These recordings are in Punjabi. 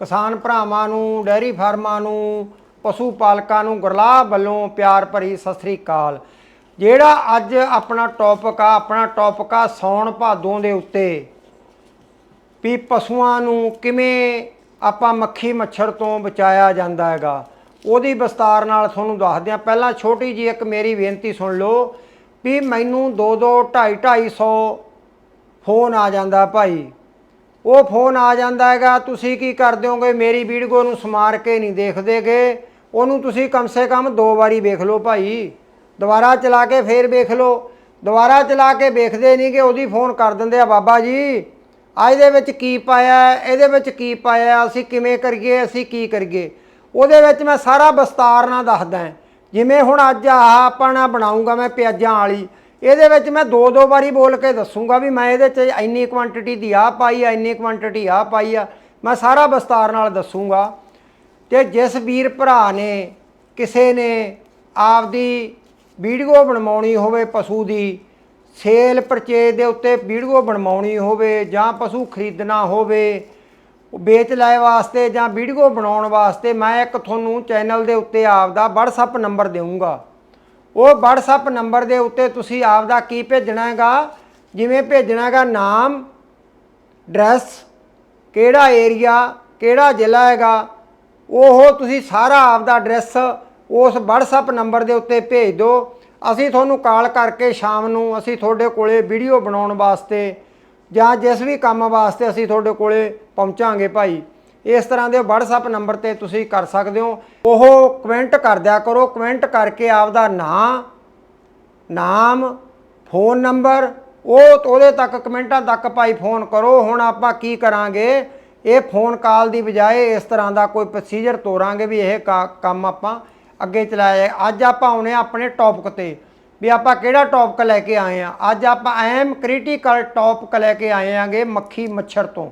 ਕਿਸਾਨ ਭਰਾਵਾਂ ਨੂੰ, ਡੈਰੀ ਫਾਰਮਾਂ ਨੂੰ, ਪਸ਼ੂ ਪਾਲਕਾਂ ਨੂੰ ਗੁਰਲਾਹ ਵੱਲੋਂ ਪਿਆਰ ਭਰੀ ਸਤਿ ਸ੍ਰੀ ਅਕਾਲ। ਜਿਹੜਾ ਅੱਜ ਆਪਣਾ ਟੌਪਿਕ ਆ, ਆਪਣਾ ਟੌਪਿਕ ਆ ਸੌਣ ਭਾਦੋਂ ਦੇ ਉੱਤੇ, ਵੀ ਪਸ਼ੂਆਂ ਨੂੰ ਕਿਵੇਂ ਆਪਾਂ ਮੱਖੀ ਮੱਛਰ ਤੋਂ ਬਚਾਇਆ ਜਾਂਦਾ ਹੈਗਾ, ਉਹਦੀ ਵਿਸਤਾਰ ਨਾਲ ਤੁਹਾਨੂੰ ਦੱਸਦੇ ਆ ਪਹਿਲਾਂ ਛੋਟੀ ਜੀ ਇੱਕ ਮੇਰੀ ਬੇਨਤੀ ਸੁਣ ਲਓ, ਵੀ ਮੈਨੂੰ 2 2 2.5 250 ਫੋਨ ਆ ਜਾਂਦਾ ਭਾਈ। ਉਹ ਫੋਨ ਆ ਜਾਂਦਾ ਹੈਗਾ, ਤੁਸੀਂ ਕੀ ਕਰ ਹੋਗੇ? ਮੇਰੀ ਵੀਡੀਓ ਨੂੰ ਸਮਾਰ ਕੇ ਨਹੀਂ ਦੇਖਦੇਗੇ। ਉਹਨੂੰ ਤੁਸੀਂ ਕਮ ਸੇ ਕਮ ਦੋ ਵਾਰੀ ਵੇਖ ਲਓ ਭਾਈ। ਦੁਬਾਰਾ ਚਲਾ ਕੇ ਫੇਰ ਵੇਖ ਲਓ। ਦੁਬਾਰਾ ਚਲਾ ਕੇ ਵੇਖਦੇ ਨਹੀਂ ਕਿ ਉਹਦੀ ਫੋਨ ਕਰ ਦਿੰਦੇ ਆ ਬਾਬਾ ਜੀ। ਆ ਇਹਦੇ ਵਿੱਚ ਕੀ ਪਾਇਆ? ਇਹਦੇ ਵਿੱਚ ਕੀ ਪਾਇਆ? ਅਸੀਂ ਕਿਵੇਂ ਕਰੀਏ? ਅਸੀਂ ਕੀ ਕਰੀਏ? ਉਹਦੇ ਵਿੱਚ ਮੈਂ ਸਾਰਾ ਵਿਸਤਾਰ ਨਾਲ ਦੱਸਦਾ ਜਿਵੇਂ ਹੁਣ ਅੱਜ ਆਹ ਆਪਣਾ ਬਣਾਉਂਗਾ ਮੈਂ ਪਿਆਜ਼ਾਂ ਵਾਲੀ। ਇਹਦੇ ਵਿੱਚ ਮੈਂ ਦੋ ਦੋ ਵਾਰੀ ਬੋਲ ਕੇ ਦੱਸੂਗਾ ਵੀ ਮੈਂ ਇਹਦੇ 'ਚ ਇੰਨੀ ਕੁਆਂਟੀਟੀ ਦੀ ਆ ਪਾਈ ਆ, ਇੰਨੀ ਕੁਆਂਟੀਟੀ ਆ ਪਾਈ ਆ। ਮੈਂ ਸਾਰਾ ਵਿਸਤਾਰ ਨਾਲ ਦੱਸੂਗਾ। ਤੇ ਜਿਸ ਵੀਰ ਭਰਾ ਨੇ, ਕਿਸੇ ਨੇ ਆਪਦੀ ਵੀਡੀਓ ਬਣਵਾਉਣੀ ਹੋਵੇ ਪਸ਼ੂ ਦੀ, ਸੇਲ ਪਰਚੇਜ ਦੇ ਉੱਤੇ ਵੀਡੀਓ ਬਣਵਾਉਣੀ ਹੋਵੇ ਜਾਂ ਪਸ਼ੂ ਖਰੀਦਣਾ ਹੋਵੇ, ਵੇਚ ਲੈ ਵਾਸਤੇ ਜਾਂ ਵੀਡੀਓ ਬਣਾਉਣ ਵਾਸਤੇ, ਮੈਂ ਇੱਕ ਤੁਹਾਨੂੰ ਚੈਨਲ ਦੇ ਉੱਤੇ ਆਪਦਾ WhatsApp ਨੰਬਰ ਦੇਵਾਂਗਾ ਉਹ WhatsApp ਨੰਬਰ ਦੇ ਉੱਤੇ ਤੁਸੀਂ ਆਪਦਾ ਕੀ ਭੇਜਣਾ ਹੈਗਾ? ਜਿਵੇਂ ਭੇਜਣਾ ਹੈਗਾ ਨਾਮ ਡਰੈਸ ਕਿਹੜਾ ਏਰੀਆ ਕਿਹੜਾ ਜ਼ਿਲ੍ਹਾ ਹੈਗਾ? ਉਹ ਤੁਸੀਂ ਸਾਰਾ ਆਪਦਾ ਐਡਰੈਸ ਉਸ WhatsApp ਨੰਬਰ ਦੇ ਉੱਤੇ ਭੇਜ ਦਿਓ। ਅਸੀਂ ਤੁਹਾਨੂੰ ਕਾਲ ਕਰਕੇ ਸ਼ਾਮ ਨੂੰ ਅਸੀਂ ਤੁਹਾਡੇ ਕੋਲੇ ਵੀਡੀਓ ਬਣਾਉਣ ਵਾਸਤੇ ਜਾਂ ਜਿਸ ਵੀ ਕੰਮ ਵਾਸਤੇ ਅਸੀਂ ਤੁਹਾਡੇ ਕੋਲੇ ਪਹੁੰਚਾਂਗੇ ਭਾਈ ਇਸ ਤਰ੍ਹਾਂ ਦੇ WhatsApp ਨੰਬਰ ਤੇ ਤੁਸੀਂ ਕਰ ਸਕਦੇ ਹੋ। ਉਹ ਕਮੈਂਟ ਕਰ ਦਿਆ ਕਰੋ। ਕਮੈਂਟ ਕਰਕੇ ਆਪਦਾ ਨਾਂ, ਨਾਮ ਫੋਨ ਨੰਬਰ ਉਹ ਉਹਦੇ ਤੱਕ ਕਮੈਂਟਾਂ ਤੱਕ ਭਾਈ ਫੋਨ ਕਰੋ। ਹੁਣ ਆਪਾਂ ਕੀ ਕਰਾਂਗੇ? ਇਹ ਫੋਨ ਕਾਲ ਦੀ ਬਜਾਏ ਇਸ ਤਰ੍ਹਾਂ ਦਾ ਕੋਈ ਪ੍ਰੋਸੀਜਰ ਤੋਰਾਂਗੇ ਵੀ ਇਹ ਕਾ- ਕੰਮ ਆਪਾਂ ਅੱਗੇ ਚਲਾਇਆ ਅੱਜ ਆਪਾਂ ਆਉਣੇ ਆਪਣੇ ਟੌਪਿਕ ਤੇ ਵੀ ਆਪਾਂ ਕਿਹੜਾ ਟੌਪਿਕ ਲੈ ਕੇ ਆਏ ਆ ਅੱਜ ਆਪਾਂ ਐਮ ਕ੍ਰਿਟੀਕਲ ਟੌਪਿਕ ਲੈ ਕੇ ਆਏ ਆਂਗੇ ਮੱਖੀ ਮੱਛਰ ਤੋਂ।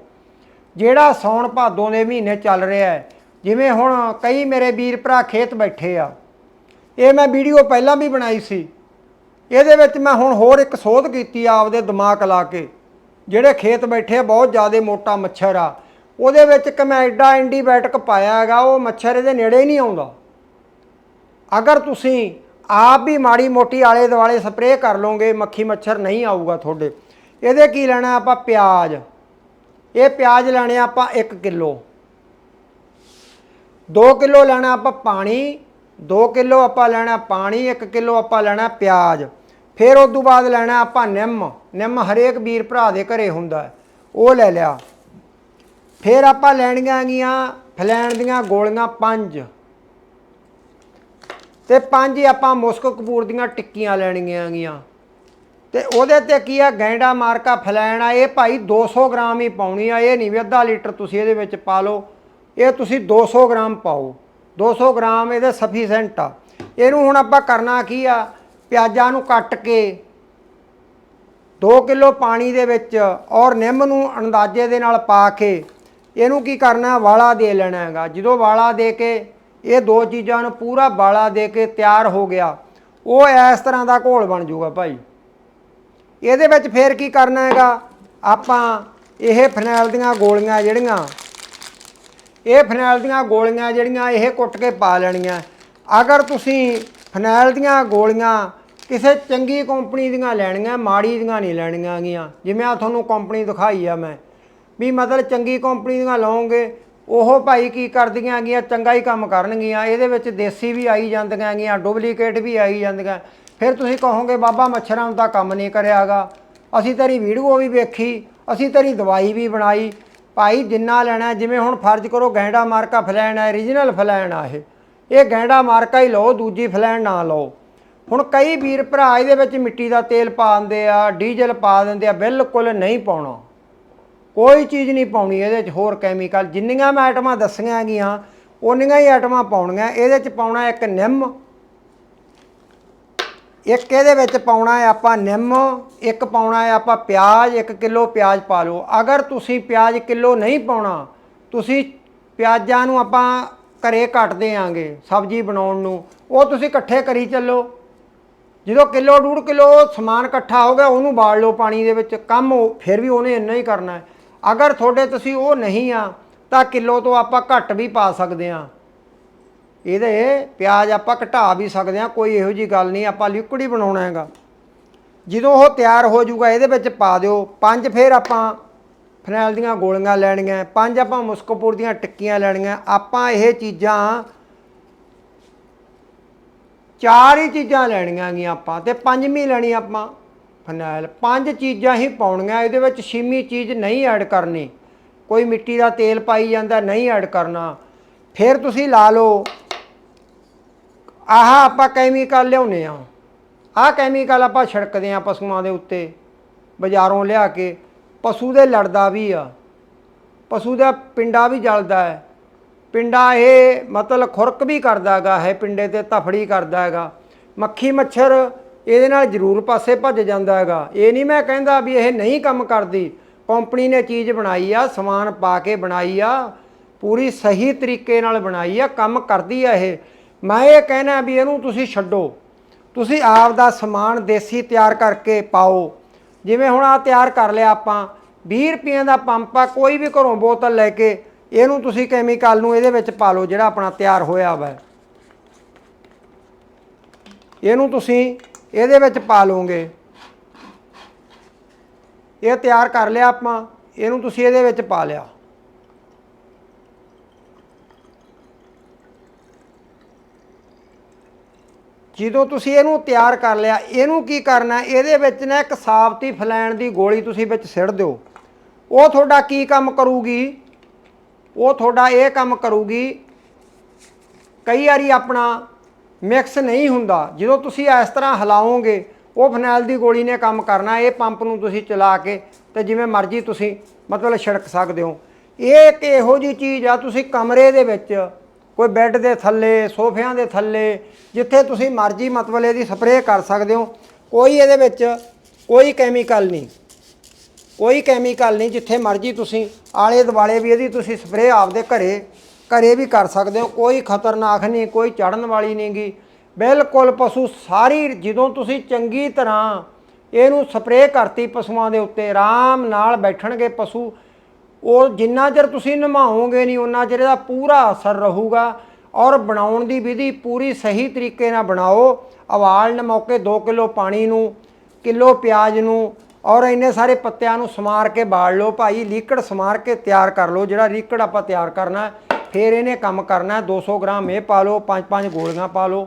ਜਿਹੜਾ ਸੌਣ ਭਾਦੋਂ ਦੇ ਮਹੀਨੇ ਚੱਲ ਰਿਹਾ ਹੈ, ਜਿਵੇਂ ਹੁਣ ਕਈ ਮੇਰੇ ਵੀਰ ਭਰਾ ਖੇਤ ਬੈਠੇ ਆ, ਇਹ ਮੈਂ ਵੀਡੀਓ ਪਹਿਲਾਂ ਵੀ ਬਣਾਈ ਸੀ, ਇਹਦੇ ਵਿੱਚ ਮੈਂ ਹੁਣ ਹੋਰ ਇੱਕ ਸੋਧ ਕੀਤੀ ਆ ਆਪਦੇ ਦਿਮਾਗ ਲਾ ਕੇ, ਜਿਹੜੇ ਖੇਤ ਬੈਠੇ ਬਹੁਤ ਜ਼ਿਆਦਾ ਮੋਟਾ ਮੱਛਰ ਆ, ਉਹਦੇ ਵਿੱਚ ਇੱਕ ਮੈਂ ਐਡਾ ਐਂਟੀਬਾਇਓਟਿਕ ਪਾਇਆ ਹੈਗਾ, ਉਹ ਮੱਛਰ ਇਹਦੇ ਨੇੜੇ ਹੀ ਨਹੀਂ ਆਉਂਦਾ। ਅਗਰ ਤੁਸੀਂ ਆਪ ਵੀ ਮਾੜੀ ਮੋਟੀ ਆਲੇ ਦੁਆਲੇ ਸਪਰੇਅ ਕਰ ਲਓਗੇ, ਮੱਖੀ ਮੱਛਰ ਨਹੀਂ ਆਊਗਾ ਤੁਹਾਡੇ, ਇਹਦੇ ਕੀ ਲੈਣਾ ਆਪਾਂ ਪਿਆਜ਼ ਇਹ ਪਿਆਜ਼ ਲੈਣੇ ਆ ਆਪਾਂ 1 ਕਿਲੋ। 2 ਕਿਲੋ ਲੈਣਾ ਆਪਾਂ ਪਾਣੀ 2 ਕਿਲੋ ਆਪਾਂ ਲੈਣਾ ਪਾਣੀ 1 ਕਿਲੋ ਆਪਾਂ ਲੈਣਾ ਪਿਆਜ਼। ਫਿਰ ਉਸ ਤੋਂ ਬਾਅਦ ਲੈਣਾ ਆਪਾਂ ਨਿੰਮ। ਨਿੰਮ ਹਰੇਕ ਵੀਰ ਭਰਾ ਦੇ ਘਰੇ ਹੁੰਦਾ ਉਹ ਲੈ ਲਿਆ। ਫਿਰ ਆਪਾਂ ਲੈਣੀਆਂ ਗੀਆਂ, ਫਲੈਣ ਦੀਆਂ ਗੋਲੀਆਂ ਪੰਜ। ਤੇ ਪੰਜ ਆਪਾਂ ਮੁਸਕ ਕਪੂਰ ਦੀਆਂ ਟਿੱਕੀਆਂ ਲੈਣੀਆਂ ਗੀਆਂ। ਤੇ ਉਹਦੇ ਤੇ ਕੀ ਆ, ਗੈਂਡਾ ਮਾਰਕਾ ਫਲੈਣ ਆ, ਇਹ ਭਾਈ 200 ਗ੍ਰਾਮ ਹੀ ਪਾਉਣੀ ਆ, ਇਹ ਨਹੀਂ ਵੀ ਅੱਧਾ ਲੀਟਰ ਤੁਸੀਂ ਇਹਦੇ ਵਿੱਚ ਪਾ ਲਓ, ਇਹ ਤੁਸੀਂ 200 ਗ੍ਰਾਮ ਪਾਓ 200 ਗ੍ਰਾਮ ਇਹਦੇ ਸਫੀਸ਼ੈਂਟ ਆ। ਇਹਨੂੰ ਹੁਣ ਆਪਾਂ ਕਰਨਾ ਕੀ ਆ, ਪਿਆਜ਼ਾਂ ਨੂੰ ਕੱਟ ਕੇ 2 ਕਿਲੋ ਪਾਣੀ ਦੇ ਵਿੱਚ ਔਰ ਨਿੰਮ ਨੂੰ ਅੰਦਾਜ਼ੇ ਦੇ ਨਾਲ ਪਾ ਕੇ ਇਹਨੂੰ ਕੀ ਕਰਨਾ, ਵਾਲਾ ਦੇ ਲੈਣਾ ਹੈਗਾ। ਜਦੋਂ ਵਾਲਾ ਦੇ ਕੇ ਇਹ ਦੋ ਚੀਜ਼ਾਂ ਨੂੰ ਪੂਰਾ ਵਾਲਾ ਦੇ ਕੇ ਤਿਆਰ ਹੋ ਗਿਆ, ਉਹ ਇਸ ਤਰ੍ਹਾਂ ਦਾ ਘੋਲ ਬਣ ਜਾਊਗਾ ਭਾਈ। ਇਹਦੇ ਵਿੱਚ ਫੇਰ ਕੀ ਕਰਨਾ ਹੈਗਾ? ਆਪਾਂ ਇਹ ਫਨੈਲ ਦੀਆਂ ਗੋਲੀਆਂ ਜਿਹੜੀਆਂ, ਇਹ ਫਨੈਲ ਦੀਆਂ ਗੋਲੀਆਂ ਜਿਹੜੀਆਂ ਇਹ ਕੁੱਟ ਕੇ ਪਾ ਲੈਣੀਆਂ। ਅਗਰ ਤੁਸੀਂ ਫਨੈਲ ਦੀਆਂ ਗੋਲੀਆਂ ਕਿਸੇ ਚੰਗੀ ਕੰਪਨੀ ਦੀਆਂ ਲੈਣੀਆਂ, ਮਾੜੀ ਦੀਆਂ ਨਹੀਂ ਲੈਣੀਆਂ ਗੀਆਂ ਜਿਵੇਂ ਆ ਤੁਹਾਨੂੰ ਕੰਪਨੀ ਦਿਖਾਈ ਆ ਮੈਂ। ਵੀ ਮਤਲਬ ਚੰਗੀ ਕੰਪਨੀ ਦੀਆਂ ਲਓਗੇ, ਉਹ ਭਾਈ ਕੀ ਕਰਦੀਆਂ ਹੈਗੀਆਂ, ਚੰਗਾ ਹੀ ਕੰਮ ਕਰਨਗੀਆਂ। ਇਹਦੇ ਵਿੱਚ ਦੇਸੀ ਵੀ ਆਈ ਜਾਂਦੀਆਂ ਹੈਗੀਆਂ, ਡੁਪਲੀਕੇਟ ਵੀ ਆਈ ਜਾਂਦੀਆਂ। ਫਿਰ ਤੁਸੀਂ ਕਹੋਗੇ, ਬਾਬਾ, ਮੱਛਰਾਂ ਦਾ ਕੰਮ ਨਹੀਂ ਕਰਿਆਗਾ। ਅਸੀਂ ਤੇਰੀ ਵੀਡੀਓ ਵੀ ਵੇਖੀ, ਅਸੀਂ ਤੇਰੀ ਦਵਾਈ ਵੀ ਬਣਾਈ। ਭਾਈ, ਜਿੰਨਾ ਲੈਣਾ ਜਿਵੇਂ ਹੁਣ ਫਰਜ਼ ਕਰੋ ਗੈਂਡਾ ਮਾਰਕਾ ਫਲੈਣ ਹੈ ਰੀਜਨਲ ਫਲੈਣ ਆ ਇਹ। ਇਹ ਗੈਂਡਾ ਮਾਰਕਾ ਹੀ ਲਓ, ਦੂਜੀ ਫਲੈਣ ਨਾ ਲਓ। ਹੁਣ ਕਈ ਵੀਰ ਭਰਾ ਇਹਦੇ ਵਿੱਚ ਮਿੱਟੀ ਦਾ ਤੇਲ ਪਾ ਦਿੰਦੇ ਆ, ਡੀਜ਼ਲ ਪਾ ਦਿੰਦੇ ਆ, ਬਿਲਕੁਲ ਨਹੀਂ ਪਾਉਣਾ। ਕੋਈ ਚੀਜ਼ ਨਹੀਂ ਪਾਉਣੀ ਇਹਦੇ 'ਚ ਹੋਰ ਕੈਮੀਕਲ ਜਿੰਨੀਆਂ ਮੈਂ ਆਈਟਮਾਂ ਦੱਸੀਆਂ ਗਈਆਂ ਉਨੀਆਂ ਹੀ ਆਈਟਮਾਂ ਪਾਉਣੀਆਂ। ਇਹਦੇ 'ਚ ਪਾਉਣਾ ਇੱਕ ਨਿੰਮ ਇੱਕ ਇਹਦੇ ਵਿੱਚ ਪਾਉਣਾ ਹੈ ਆਪਾਂ ਨਿੰਮ, ਇੱਕ ਪਾਉਣਾ ਹੈ ਆਪਾਂ ਪਿਆਜ਼ 1 ਕਿਲੋ ਪਿਆਜ਼ ਪਾ ਲਓ। ਅਗਰ ਤੁਸੀਂ ਪਿਆਜ਼ ਕਿਲੋ ਨਹੀਂ ਪਾਉਣਾ, ਤੁਸੀਂ ਪਿਆਜ਼ਾਂ ਨੂੰ ਆਪਾਂ ਘਰੇ ਕੱਟਦੇ ਆਂਗੇ ਸਬਜ਼ੀ ਬਣਾਉਣ ਨੂੰ। ਉਹ ਤੁਸੀਂ ਇਕੱਠੇ ਕਰੀ ਚੱਲੋ। ਜਦੋਂ ਕਿਲੋ, ਡੂਢ ਕਿਲੋ ਸਮਾਨ ਇਕੱਠਾ ਹੋ ਗਿਆ, ਉਹਨੂੰ ਬਾੜ ਲਓ ਪਾਣੀ ਦੇ ਵਿੱਚ। ਕੰਮ ਉਹ- ਫਿਰ ਵੀ ਉਹਨੇ ਇੰਨਾ ਹੀ ਕਰਨਾ ਹੈ। ਅਗਰ ਤੁਹਾਡੇ ਤੁਸੀਂ ਉਹ ਨਹੀਂ ਆ, ਤਾਂ ਕਿਲੋ ਤੋਂ ਆਪਾਂ ਘੱਟ ਵੀ ਪਾ ਸਕਦੇ ਆ ਇਹਦੇ ਪਿਆਜ਼ ਆਪਾਂ ਘਟਾ ਵੀ ਸਕਦੇ ਆ ਕੋਈ ਇਹੋ ਜੀ ਗੱਲ ਨਹੀਂ, ਆਪਾਂ ਲਿਕੁਇਡ ਹੀ ਬਣਾਉਣਾ ਹੈਗਾ। ਜਦੋਂ ਉਹ ਤਿਆਰ ਹੋ ਜਾਊਗਾ, ਇਹਦੇ ਵਿੱਚ ਪਾ ਦਿਓ। ਪੰਜ ਫੇਰ ਆਪਾਂ ਫਨੈਲ ਦੀਆਂ ਗੋਲੀਆਂ ਲੈਣੀਆਂ, ਪੰਜ ਆਪਾਂ ਮੁਸਕਪੁਰ ਦੀਆਂ ਟਿੱਕੀਆਂ ਲੈਣੀਆਂ। ਆਪਾਂ ਇਹ ਚੀਜ਼ਾਂ ਚਾਰ ਹੀ ਚੀਜ਼ਾਂ ਲੈਣੀਆਂ ਗੀਆਂ ਆਪਾਂ ਤੇ ਪੰਜਵੀਂ ਲੈਣੀ ਆਪਾਂ ਫਨੈਲ। ਪੰਜ ਚੀਜ਼ਾਂ ਹੀ ਪਾਉਣੀਆਂ, ਇਹਦੇ ਵਿੱਚ ਛੇਵੀਂ ਚੀਜ਼ ਨਹੀਂ ਐਡ ਕਰਨੀ। ਕੋਈ ਮਿੱਟੀ ਦਾ ਤੇਲ ਪਾਈ ਜਾਂਦਾ, ਨਹੀਂ ਐਡ ਕਰਨਾ। ਫਿਰ ਤੁਸੀਂ ਲਾ ਲਓ ਆਹ ਆਪਾਂ ਕੈਮੀਕਲ ਲਿਆਉਨੇ ਆ। ਆਹ ਕੈਮੀਕਲ ਆਪਾਂ ਛਿੜਕਦੇ ਆ ਪਸ਼ੂਆਂ ਦੇ ਉੱਤੇ, ਬਾਜ਼ਾਰੋਂ ਲਿਆ ਕੇ। ਪਸ਼ੂ ਦੇ ਲੜਦਾ ਵੀ ਆ। ਪਸ਼ੂ ਦਾ ਪਿੰਡਾ ਵੀ ਜਲਦਾ ਹੈ। ਪਿੰਡਾ ਇਹ ਮਤਲਬ ਖੁਰਕ ਵੀ ਕਰਦਾ ਹੈਗਾ ਹੈ ਪਿੰਡੇ ਤੇ ਤਫੜੀ ਕਰਦਾ ਹੈਗਾ। ਮੱਖੀ ਮੱਛਰ ਇਹਦੇ ਨਾਲ ਜ਼ਰੂਰ ਪਾਸੇ ਭੱਜ ਜਾਂਦਾ ਹੈਗਾ। ਇਹ ਨਹੀਂ ਮੈਂ ਕਹਿੰਦਾ ਵੀ ਇਹ ਨਹੀਂ ਕੰਮ ਕਰਦੀ। ਕੰਪਨੀ ਨੇ ਚੀਜ਼ ਬਣਾਈ ਆ, ਸਮਾਨ ਪਾ ਕੇ ਬਣਾਈ ਆ, ਪੂਰੀ ਸਹੀ ਤਰੀਕੇ ਨਾਲ ਬਣਾਈ ਆ, ਕੰਮ ਕਰਦੀ ਆ ਇਹ। ਮੈਂ ਇਹ ਕਹਿਣਾ ਵੀ ਇਹਨੂੰ ਤੁਸੀਂ ਛੱਡੋ। ਤੁਸੀਂ ਆਪ ਦਾ ਸਮਾਨ ਦੇਸੀ ਤਿਆਰ ਕਰਕੇ ਪਾਓ। ਜਿਵੇਂ ਹੁਣ ਆ ਤਿਆਰ ਕਰ ਲਿਆ ਆਪਾਂ 20 ਰੁਪਏ ਦਾ ਪੰਪ ਆ, ਕੋਈ ਵੀ ਘਰੋਂ ਬੋਤਲ ਲੈ ਕੇ ਇਹਨੂੰ ਤੁਸੀਂ ਕੈਮੀਕਲ ਨੂੰ ਇਹਦੇ ਵਿੱਚ ਪਾ ਲਓ ਜਿਹੜਾ ਆਪਣਾ ਤਿਆਰ ਹੋਇਆ ਵਾ। ਇਹਨੂੰ ਤੁਸੀਂ ਇਹਦੇ ਵਿੱਚ ਪਾ ਲਓਗੇ। ਇਹ ਤਿਆਰ ਕਰ ਲਿਆ ਆਪਾਂ, ਇਹਨੂੰ ਤੁਸੀਂ ਇਹਦੇ ਵਿੱਚ ਪਾ ਲਿਆ। ਜਦੋਂ ਤੁਸੀਂ ਇਹਨੂੰ ਤਿਆਰ ਕਰ ਲਿਆ, ਇਹਨੂੰ ਕੀ ਕਰਨਾ? ਇਹਦੇ ਵਿੱਚ ਨਾ ਇੱਕ ਸਾਬਤੀ ਫਲੈਣ ਦੀ ਗੋਲੀ ਤੁਸੀਂ ਵਿੱਚ ਸਿੱਟ ਦਿਓ। ਉਹ ਤੁਹਾਡਾ ਕੀ ਕੰਮ ਕਰੂਗੀ? ਉਹ ਤੁਹਾਡਾ ਇਹ ਕੰਮ ਕਰੂਗੀ, ਕਈ ਵਾਰੀ ਆਪਣਾ ਮਿਕਸ ਨਹੀਂ ਹੁੰਦਾ। ਜਦੋਂ ਤੁਸੀਂ ਇਸ ਤਰ੍ਹਾਂ ਹਿਲਾਓਗੇ, ਉਹ ਫਨੈਲ ਦੀ ਗੋਲੀ ਨੇ ਕੰਮ ਕਰਨਾ, ਇਹ ਪੰਪ ਨੂੰ ਤੁਸੀਂ ਚਲਾ ਕੇ ਤੇ ਜਿਵੇਂ ਮਰਜ਼ੀ ਤੁਸੀਂ ਮਤਲਬ ਛਿੜਕ ਸਕਦੇ ਹੋ। ਇਹ ਇੱਕ ਇਹੋ ਜੀ ਚੀਜ਼ ਆ, ਤੁਸੀਂ ਕਮਰੇ ਦੇ ਵਿੱਚ ਕੋਈ ਬੈੱਡ ਦੇ ਥੱਲੇ, ਸੋਫਿਆਂ ਦੇ ਥੱਲੇ, ਜਿੱਥੇ ਤੁਸੀਂ ਮਰਜ਼ੀ ਮਤਲਬ ਇਹਦੀ ਸਪਰੇਅ ਕਰ ਸਕਦੇ ਹੋ, ਕੋਈ ਇਹਦੇ ਵਿੱਚ ਕੋਈ ਕੈਮੀਕਲ ਨਹੀਂ। ਕੋਈ ਕੈਮੀਕਲ ਨਹੀਂ ਜਿੱਥੇ ਮਰਜ਼ੀ ਤੁਸੀਂ ਆਲੇ ਦੁਆਲੇ ਵੀ ਇਹਦੀ ਤੁਸੀਂ ਸਪਰੇਅ ਆਪਦੇ ਘਰੇ ਘਰੇ ਵੀ ਕਰ ਸਕਦੇ ਹੋ। ਕੋਈ ਖਤਰਨਾਕ ਨਹੀਂ, ਕੋਈ ਚੜਨ ਵਾਲੀ ਨਹੀਂਗੀ ਬਿਲਕੁਲ ਪਸ਼ੂ ਸਾਰੀ ਜਦੋਂ ਤੁਸੀਂ ਚੰਗੀ ਤਰ੍ਹਾਂ ਇਹਨੂੰ ਸਪਰੇਅ ਕਰਤੀ ਪਸ਼ੂਆਂ ਦੇ ਉੱਤੇ, ਆਰਾਮ ਨਾਲ ਬੈਠਣਗੇ ਪਸ਼ੂ ਉਹ ਜਿੰਨਾ ਚਿਰ ਤੁਸੀਂ ਨਿਭਾਓਗੇ ਨਹੀਂ, ਉਹਨਾਂ ਚਿਰ ਇਹਦਾ ਪੂਰਾ ਅਸਰ ਰਹੂਗਾ। ਔਰ ਬਣਾਉਣ ਦੀ ਵਿਧੀ ਪੂਰੀ ਸਹੀ ਤਰੀਕੇ ਨਾਲ ਬਣਾਓ। ਉਬਾਲਣ ਮੌਕੇ 2 ਕਿਲੋ ਪਾਣੀ ਨੂੰ, ਕਿਲੋ ਪਿਆਜ਼ ਨੂੰ, ਔਰ ਇੰਨੇ ਸਾਰੇ ਪੱਤਿਆਂ ਨੂੰ ਸਮਾਰ ਕੇ ਬਾੜ ਲਓ ਭਾਈ। ਲੀਕੜ ਸਮਾਰ ਕੇ ਤਿਆਰ ਕਰ ਲਓ। ਜਿਹੜਾ ਲੀਕੜ ਆਪਾਂ ਤਿਆਰ ਕਰਨਾ, ਫਿਰ ਇਹਨੇ ਕੰਮ ਕਰਨਾ। ਹੈ। 200 ਗ੍ਰਾਮ ਇਹ ਪਾ ਲਓ, ਪੰਜ ਪੰਜ ਗੋਲੀਆਂ ਪਾ ਲਓ।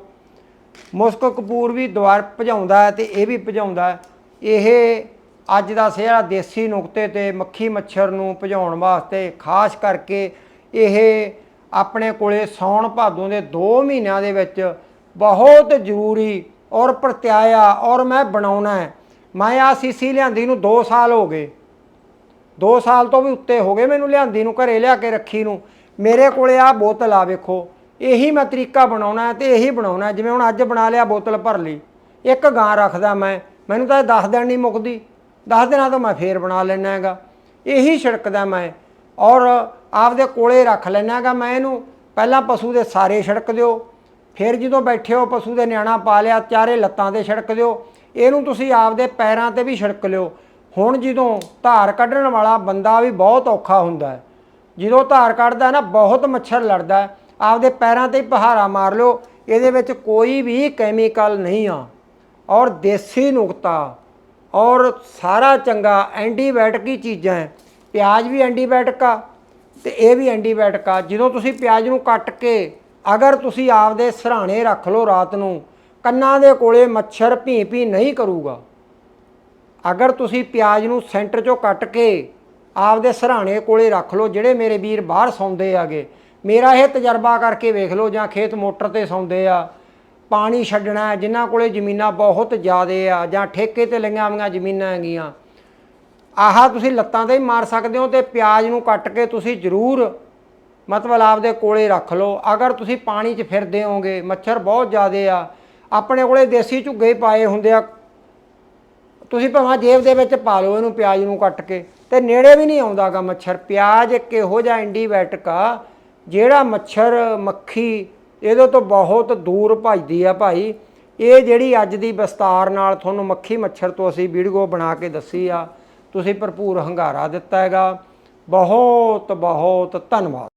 ਮੁਸਕ ਕਪੂਰ ਵੀ ਦੁਆਰ ਭਜਾਉਂਦਾ ਹੈ ਤੇ ਇਹ ਵੀ ਭਜਾਉਂਦਾ ਇਹ ਅੱਜ ਦਾ ਸਿਹਰਾ ਦੇਸੀ ਨੁਕਤੇ ਤੇ ਮੱਖੀ ਮੱਛਰ ਨੂੰ ਭਜਾਉਣ ਵਾਸਤੇ, ਖਾਸ ਕਰਕੇ ਇਹ ਆਪਣੇ ਕੋਲੇ ਸੌਣ ਭਾਦੋਂ ਦੇ 2 ਮਹੀਨਿਆਂ ਦੇ ਵਿੱਚ ਬਹੁਤ ਜ਼ਰੂਰੀ ਔਰ ਪ੍ਰਤਿਆਇਆ ਔਰ ਮੈਂ ਬਣਾਉਣਾ ਹੈ। ਮੈਂ ਆ ਸੀਸੀ ਲਿਆਂਦੀ ਨੂੰ 2 ਸਾਲ ਹੋ ਗਏ। 2 ਸਾਲ ਤੋਂ ਵੀ ਉੱਤੇ ਹੋ ਗਏ ਮੈਨੂੰ ਲਿਆਂਦੀ ਨੂੰ, ਘਰੇ ਲਿਆ ਕੇ ਰੱਖੀ ਨੂੰ। ਮੇਰੇ ਕੋਲੇ ਆ ਬੋਤਲ ਆ ਵੇਖੋ, ਇਹੀ ਮੈਂ ਤਰੀਕਾ ਬਣਾਉਣਾ ਹੈ ਤੇ ਇਹੀ ਬਣਾਉਣਾ ਜਿਵੇਂ ਹੁਣ ਅੱਜ ਬਣਾ ਲਿਆ ਬੋਤਲ ਭਰ ਲਈ, ਇੱਕ ਗਾਂ ਰੱਖਦਾ ਮੈਂ, ਮੈਨੂੰ ਤਾਂ 10 ਦਿਨ ਨਹੀਂ ਮੁੱਕਦੀ। 10 ਦਿਨਾਂ ਤੋਂ ਮੈਂ ਫੇਰ ਬਣਾ ਲੈਣਾ ਹੈਗਾ। ਇਹੀ ਛਿੜਕਦਾ ਮੈਂ। ਔਰ ਆਪਦੇ ਕੋਲੇ ਰੱਖ ਲੈਣਾ ਹੈਗਾ ਮੈਂ ਇਹਨੂੰ। ਪਹਿਲਾਂ ਪਸ਼ੂ ਦੇ ਸਾਰੇ ਛਿੜਕ ਦਿਓ। ਫਿਰ ਜਦੋਂ ਬੈਠੇ ਹੋ ਪਸ਼ੂ ਦੇ ਨਿਆਣਾ ਪਾ ਲਿਆ, ਚਾਰੇ ਲੱਤਾਂ ਤੇ ਛਿੜਕ ਦਿਓ। ਇਹਨੂੰ ਤੁਸੀਂ ਆਪਦੇ ਪੈਰਾਂ ਤੇ ਵੀ ਛਿੜਕ ਲਿਓ। ਹੁਣ ਜਦੋਂ ਧਾਰ ਕੱਢਣ ਵਾਲਾ ਬੰਦਾ ਵੀ ਬਹੁਤ ਔਖਾ ਹੁੰਦਾ ਹੈ। ਜਦੋਂ ਧਾਰ ਕੱਢਦਾ ਨਾ, ਬਹੁਤ ਮੱਛਰ ਲੜਦਾ ਆਪਦੇ ਪੈਰਾਂ ਤੇ ਪਹਾਰਾ ਮਾਰ ਲਿਓ। ਇਹਦੇ ਵਿੱਚ ਕੋਈ ਵੀ ਕੈਮੀਕਲ ਨਹੀਂ ਆ। ਔਰ ਦੇਸੀ ਨੁਕਤਾ। ਔਰ ਸਾਰਾ ਚੰਗਾ ਐਂਟੀਬਾਇਓਟਿਕ ਹੀ ਚੀਜ਼ਾਂ ਹੈ। ਪਿਆਜ਼ ਵੀ ਐਂਟੀਬਾਇਓਟਿਕ ਆ ਤੇ ਇਹ ਵੀ ਐਂਟੀਬਾਇਓਟਿਕ ਆ। ਜਦੋਂ ਤੁਸੀਂ ਪਿਆਜ਼ ਨੂੰ ਕੱਟ ਕੇ ਅਗਰ ਤੁਸੀਂ ਆਪਦੇ ਸਰਾਣੇ ਰੱਖ ਲਓ ਰਾਤ ਨੂੰ, ਕੰਨਾਂ ਦੇ ਕੋਲੇ ਮੱਛਰ ਭੀ ਭੀ ਨਹੀਂ ਕਰੂਗਾ। ਅਗਰ ਤੁਸੀਂ ਪਿਆਜ਼ ਨੂੰ ਸੈਂਟਰ ਚੋਂ ਕੱਟ ਕੇ ਆਪਦੇ ਸਰਾਣੇ ਕੋਲੇ ਰੱਖ ਲਓ, ਜਿਹੜੇ ਮੇਰੇ ਵੀਰ ਬਾਹਰ ਸੌਂਦੇ ਆਗੇ ਮੇਰਾ ਇਹ ਤਜਰਬਾ ਕਰਕੇ ਵੇਖ ਲਓ ਜਾਂ ਖੇਤ ਮੋਟਰ ਤੇ ਸੌਂਦੇ ਆ ਪਾਣੀ ਛੱਡਣਾ ਹੈ, ਜਿਨ੍ਹਾਂ ਕੋਲੇ ਜ਼ਮੀਨਾਂ ਬਹੁਤ ਜ਼ਿਆਦੇ ਆ ਜਾਂ ਠੇਕੇ ਤੇ ਲਈਆਂ ਹੋਈਆਂ ਜ਼ਮੀਨਾਂ ਹੈਗੀਆਂ। ਆਹ ਤੁਸੀਂ ਲੱਤਾਂ ਤੇ ਹੀ ਮਾਰ ਸਕਦੇ ਹੋ ਤੇ ਪਿਆਜ਼ ਨੂੰ ਕੱਟ ਕੇ ਤੁਸੀਂ ਜ਼ਰੂਰ ਮਤਲਬ ਆਪਦੇ ਕੋਲੇ ਰੱਖ ਲਓ। ਅਗਰ ਤੁਸੀਂ ਪਾਣੀ 'ਚ ਫਿਰਦੇ ਹੋਗੇ ਮੱਛਰ ਬਹੁਤ ਜ਼ਿਆਦੇ ਆ ਆਪਣੇ ਕੋਲੇ ਦੇਸੀ ਝੁੱਗੇ ਪਾਏ ਹੁੰਦੇ ਆ ਤੁਸੀਂ ਭਾਵੇਂ ਜੇਬ ਦੇ ਵਿੱਚ ਪਾ ਲਓ ਇਹਨੂੰ ਪਿਆਜ਼ ਨੂੰ ਕੱਟ ਕੇ ਤੇ ਨੇੜੇ ਵੀ ਨਹੀਂ ਆਉਂਦਾਗਾ ਮੱਛਰ। ਪਿਆਜ਼ ਇੱਕ ਇਹੋ ਜਿਹਾ ਐਂਟੀਬਾਇਓਟਿਕ ਆ ਜਿਹੜਾ ਮੱਛਰ ਮੱਖੀ ਇਹਦੇ ਤੋਂ ਬਹੁਤ ਦੂਰ ਭੱਜਦੀ ਆ ਭਾਈ। ਇਹ ਜਿਹੜੀ ਅੱਜ ਦੀ ਵਿਸਤਾਰ ਨਾਲ ਤੁਹਾਨੂੰ ਮੱਖੀ ਮੱਛਰ ਤੋਂ ਅਸੀਂ ਵੀਡੀਓ ਬਣਾ ਕੇ ਦੱਸੀ ਆ, ਤੁਸੀਂ ਭਰਪੂਰ ਹੰਗਾਰਾ ਦਿੱਤਾ ਹੈਗਾ। ਬਹੁਤ ਬਹੁਤ ਧੰਨਵਾਦ।